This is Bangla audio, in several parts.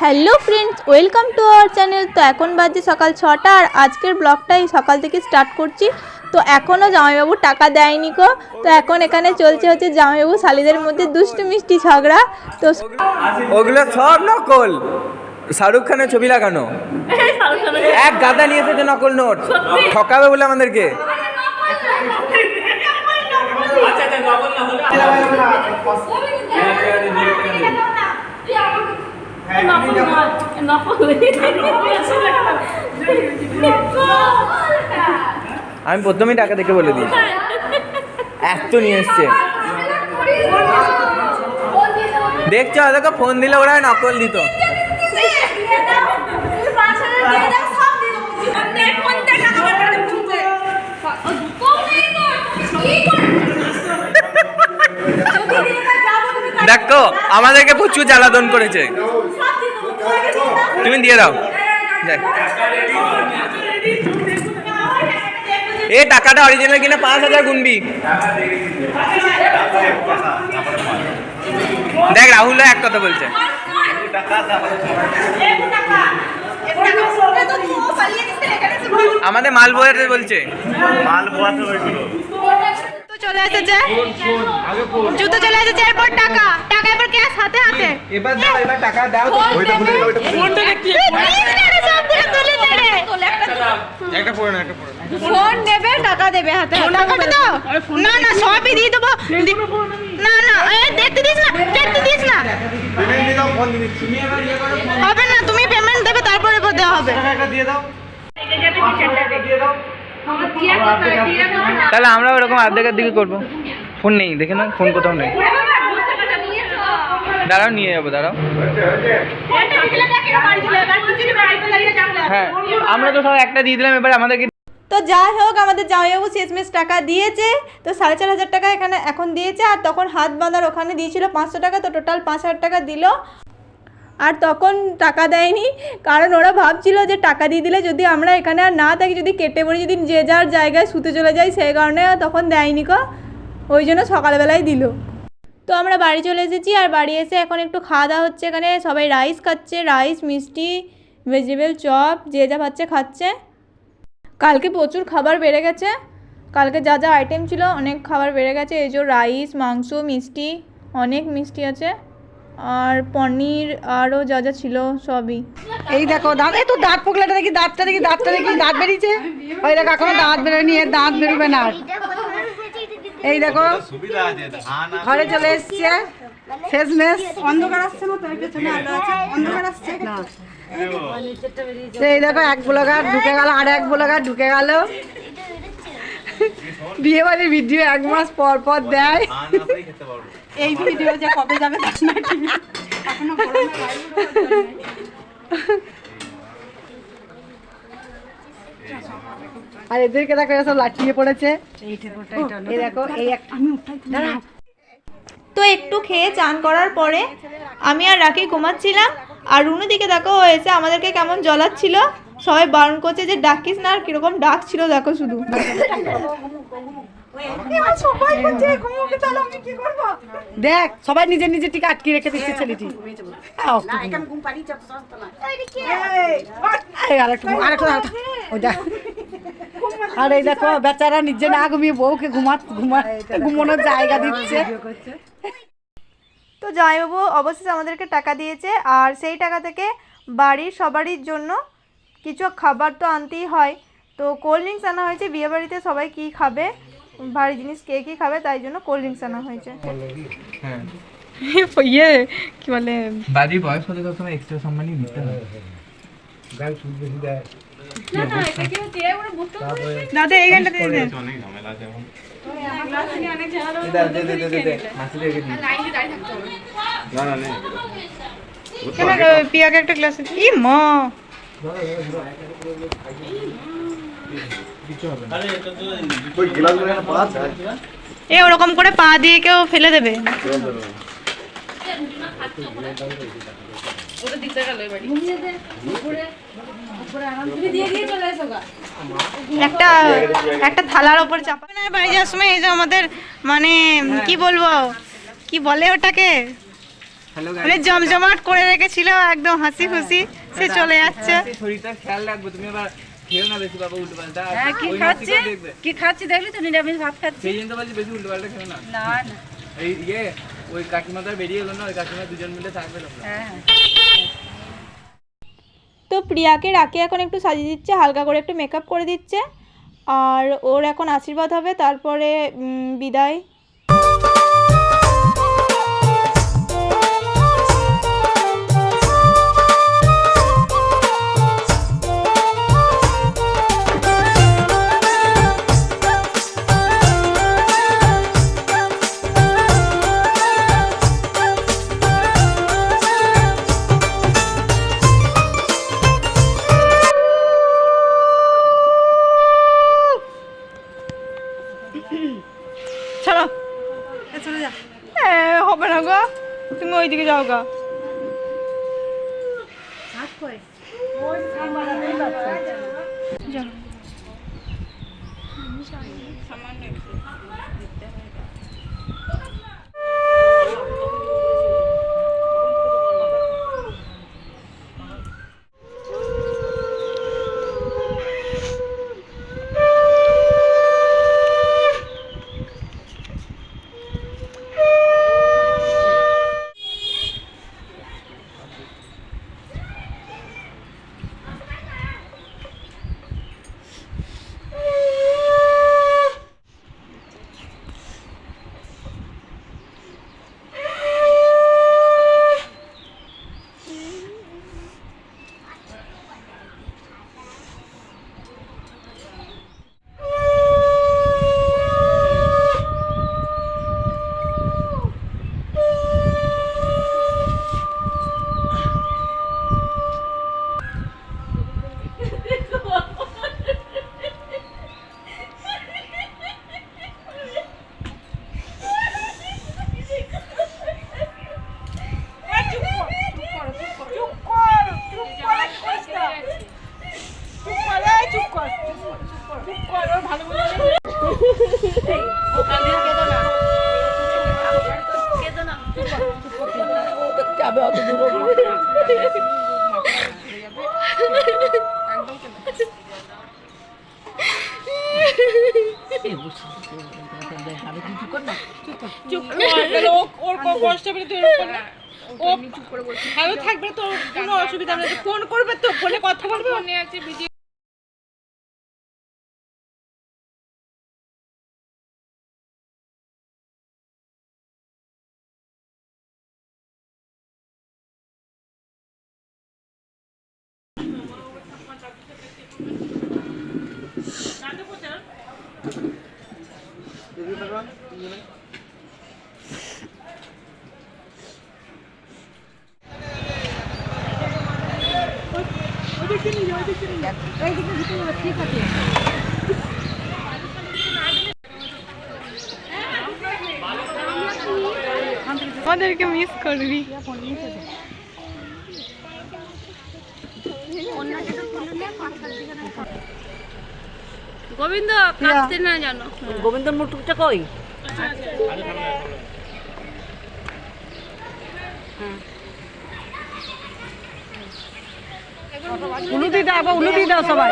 Hello friends welcome to our channel. তো এখন বাজে সকাল ছটা আর আজকের ব্লগটাই সকাল থেকে স্টার্ট করছি। তো এখনও জামাইবাবু টাকা দেয়নি কো তো এখন এখানে চলছে হচ্ছে জামাইবাবু শালিদের মধ্যে দুষ্টু মিষ্টি ঝগড়া। তো ওগুলো সব নকল। শাহরুখ খানের ছবি লাগানো। এক গাদা নিয়ে এসেছে নকল নোট। ঠকাবে বলে আমাদেরকে। আমি প্রথমেই টাকা দেখে বলে দিই। এত নিয়ে এসছে। দেখছ? দেখো ফোন দিলে ওরা নকল দিত। দেখো আমাদেরকে প্রচুর জ্বালাতন করেছে। তুমি দিয়ে দাও। দেখ। এ, টাকাটা অরিজিনাল কিনা? পাঁচ হাজার গুনবি। দেখ রাহুল এক কথা বলছে। আমাদের মাল বোয়াতে বলছে। তো চলে এসেছে। জুতো চলে এসেছে, এরপর টাকা। টাকা এবার ক্যাশ হাতে হাতে। এবার দাও এবার টাকা দাও একটা পড়ে না একটা পড়ে ফোন নেবে টাকা দেবে হাতে। টাকাটা দাও। না না সবই দিয়ে দেবো। না না এ দেখতে দিস না দেখতে দিস না। হবে না তুমি পেমেন্ট দেবে তারপরে দেওয়া হবে। তাহলে আমরা ওরকম অর্ধেকের দিকে করব। ফোন নেই দেখে না ফোন কোথাও নেই। দাঁড়াও, নিয়ে যাব, দাঁড়াও। হ্যাঁ আমরা তো সব একটা দিয়ে দিলাম, এবার আমাদেরকে তো যাই হোক, আমাদের জামাইবাবু শেষমেশ টাকা দিয়েছে, তো সাড়ে চার হাজার টাকা এখানে এখন দিয়েছে, আর তখন হাত বাঁধার ওখানে দিয়েছিল পাঁচশো টাকা, তো টোটাল পাঁচ হাজার টাকা দিল। আর তখন টাকা দেয়নি, কারণ ওরা ভাবছিল যে টাকা দিয়ে দিলে যদি আমরা এখানে আর না থাকি, যদি কেটে পড়ে, যদি যে যার জায়গায় শুতে চলে যাই, সেই কারণে তখন দেয়নি কো ওই জন্য সকালবেলায় দিল। তো আমরা বাড়ি চলে এসেছি আর বাড়ি এসে এখন একটু খাওয়া দাওয়া হচ্ছে এখানে। সবাই রাইস খাচ্ছে রাইস মিষ্টি ভেজিটেবল চপ যে যা পাচ্ছে খাচ্ছে। কালকে প্রচুর খাবার বেড়ে গেছে। কালকে যা যা আইটেম ছিল অনেক খাবার বেড়ে গেছে। এই যে রাইস মাংস, মিষ্টি, অনেক মিষ্টি আছে। আর পনির আরও যা যা ছিল সবই। এই দেখো, দাঁত, এই তো দাঁত পোকলাটা দেখি, দাঁতটা দেখি দাঁতটা দেখি, দাঁত বেরিয়েছে। ওই দেখো, এখনও দাঁত বেরোয়নি এর দাঁত বেরোবে না। এই দেখো, ঘরে চলে এসছে। শেষমেশ, অন্ধকার আসছে না তোর পেছনে আলো আছে। অন্ধকার আসছে? এই দেখো, এক ব্লগার ঢুকে গেল, আর এক ব্লগার ঢুকে গেল। বিয়ে বাড়ির ভিডিও এক মাস পর পর দেয়। এই ভিডিও যে কবে যাবে না। এখনও আর এদেরকে দেখো এরা সব লাঠিয়ে পড়েছে। এই দেখো এই এক তো একটু খেয়ে চান করার পরে আমি আর রাখি ঘুমাচ্ছিলাম আর রুনু দিকে দেখো এসে আমাদেরকে কেমন জ্বলাচ্ছিল। সবাই বারণ করছে যে ডাকিস না আর কীরকম ডাক ছিল দেখো শুধু। দেখ সবাই নিজের নিজের টিকে আটকে রেখে দিচ্ছে ছেলেটি। আরেকটু, আরেকটু। ওই দেখ। আর এই দেখো বেচারা নিজে না ঘুমিয়ে বউকে ঘুমা ঘুমা ঘুমানোর জায়গা দিচ্ছে। তো জামাইবাবু অবশেষে আমাদেরকে টাকা দিয়েছে আর সেই টাকা থেকে বাড়ির সবারই জন্য কিছু খাবার তো আনতেই হয়। তো কোল্ড ড্রিঙ্কস আনা হয়েছে বিয়েবাড়িতে সবাই কি খাবে? ভারী জিনিস কে কী খাবে তাই জন্য কোল্ড ড্রিঙ্কস আনা হয়েছে। হ্যাঁ। ইয়ে কি বলে? বাড়ির বয়স হলে সবসময় এক্সট্রা সম্মানই দিতে হয়। দাদা এই গানটা দিয়ে দেন কেন পিয়াকে একটা গ্লাস ই মা। এ ওরকম করে পা দিয়ে কেউ ফেলে দেবে। একটা একটা থালার ওপর চাপা। না বাড়ি যাওয়ার সময় এই যে আমাদের মানে কি বলব? কি বলে ওটাকে? মানে জমজমাট করে রেখেছিল একদম হাসি খুশি সে চলে যাচ্ছে। খেয়াল রাখব তুমি উল্টো পাল্টা হ্যাঁ কি খাচ্ছি? কি খাচ্ছি দেখলি তো নিরামিষ ভাত খাচ্ছি। সেই জন্য বলছি বেশি উল্টো পাল্টা খেও না। না না। এই ইয়ে ওই কাকিমা তো বেরিয়ে এলো না, ওই কাকিমা দুজন মিলে থাকবে তোমরা। হ্যাঁ তো প্রিয়াকে রাকে এখন একটু সাজিয়ে দিচ্ছে, হালকা করে একটু মেকআপ করে দিচ্ছে। আর ওর এখন আশীর্বাদ হবে, তারপরে বিদায়। চলে যা। হবে না গো। তুমি ওইদিকে যাও গা। ওর কষ্ট পেলে তো এরকম ও ভালো থাকবে তো কোনো অসুবিধা নেই। ফোন করবে তো ফোনে কথা বলবে। ফোনে আছে ভিডিও আমাদেরকে মিস করবি। গোবিন্দ কাঁদতে না জানো। গোবিন্দর মুটুকটা কই উলুদি দাও আবার উলুদি দাও সবাই।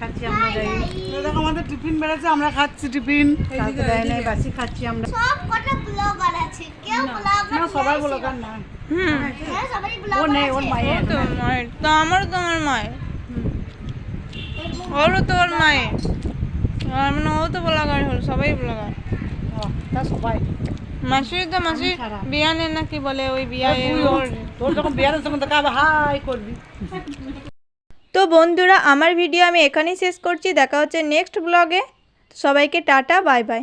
খাচ্ছি আমরা যাই। দেখো আমাদের টিফিন বেড়েছে আমরা খাচ্ছি টিফিন। কালকে দেয় নাই বাসি খাচ্ছি আমরা। সব কটা ব্লগার আছে কেউ ব্লগার না সবাই বলো না। হুম। হ্যাঁ ও নেই ওর মায়ের। তো মায়ের। তো আমারও তো আমার মায়ের। ওরও তো ওর মায়ের। আর মানে ও তো ব্লগার হলো সবাই ব্লগার ও, তা সবাই। মাসির তো মাসির। বিয়ানে নাকি বলে ওই বিয়ায় ওর তোর যখন হাই করবি। তো বন্ধুরা, আমার ভিডিও আমি এখানেই শেষ করছি। দেখা হচ্ছে নেক্সট ব্লগে সবাইকে টাটা বাই বাই